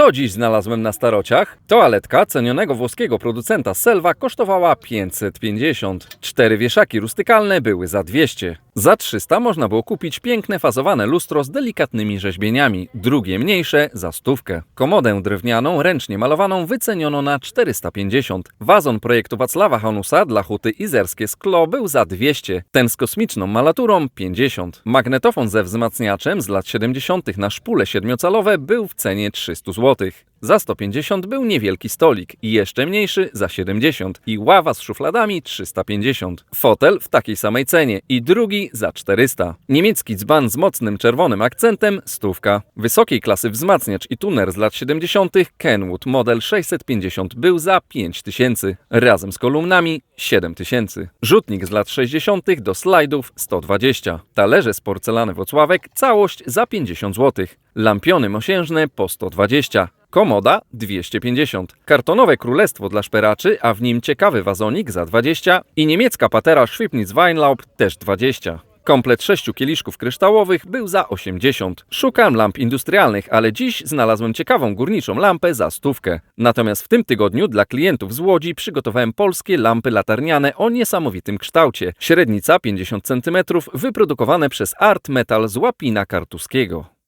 Co dziś znalazłem na starociach? Toaletka cenionego włoskiego producenta Selva kosztowała 550. Cztery wieszaki rustykalne były za 200. Za 300 można było kupić piękne fazowane lustro z delikatnymi rzeźbieniami, drugie mniejsze za stówkę. Komodę drewnianą, ręcznie malowaną wyceniono na 450. Wazon projektu Wacława Hanusa dla huty Izerskie Sklo był za 200. Ten z kosmiczną malaturą 50. Magnetofon ze wzmacniaczem z lat 70. na szpule siedmiocalowe był w cenie 300 zł. Za 150 był niewielki stolik i jeszcze mniejszy za 70 i ława z szufladami 350. Fotel w takiej samej cenie i drugi za 400. Niemiecki dzban z mocnym czerwonym akcentem stówka. Wysokiej klasy wzmacniacz i tuner z lat 70. Kenwood model 650 był za 5000. Razem z kolumnami 7000. Rzutnik z lat 60. do slajdów 120. Talerze z porcelany Wocławek całość za 50 zł. Lampiony mosiężne po 120. Komoda 250, kartonowe królestwo dla szperaczy, a w nim ciekawy wazonik za 20 i niemiecka patera Schwipnitz Weinlaub też 20. Komplet sześciu kieliszków kryształowych był za 80. Szukam lamp industrialnych, ale dziś znalazłem ciekawą górniczą lampę za stówkę. Natomiast w tym tygodniu dla klientów z Łodzi przygotowałem polskie lampy latarniane o niesamowitym kształcie. Średnica 50 cm, wyprodukowane przez Art Metal z Łapina Kartuskiego.